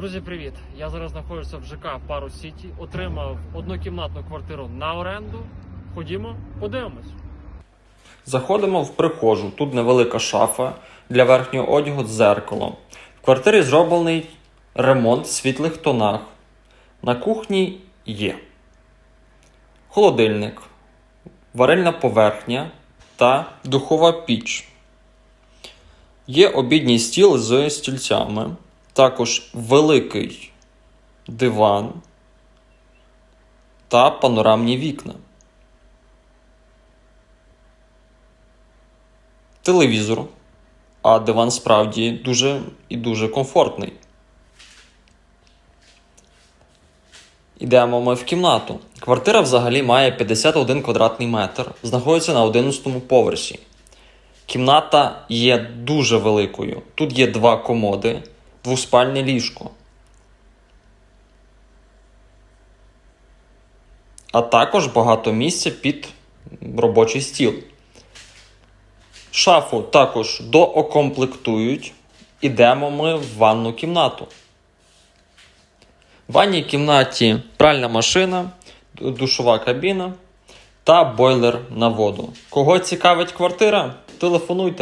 Друзі, привіт! Я зараз знаходжуся в ЖК Пару Сіті. Отримав однокімнатну квартиру на оренду. Ходімо, подивимось. Заходимо в прихожу. Тут невелика шафа для верхнього одягу з зеркалом. В квартирі зроблений ремонт в світлих тонах. На кухні є холодильник, варильна поверхня та духова піч. Є обідній стіл з стільцями, також великий диван та панорамні вікна. телевізор, а диван справді дуже і дуже комфортний. Ідемо ми в кімнату. Квартира взагалі має 51 квадратний метр, знаходиться на 11 поверсі. Кімната є дуже великою. Тут є два комоди, двоспальне ліжко. А також багато місця під робочий стіл. Шафу також доокомплектують. Ідемо ми в ванну кімнату. В ванній кімнаті пральна машина, душова кабіна та бойлер на воду. Кого цікавить квартира? Телефонуйте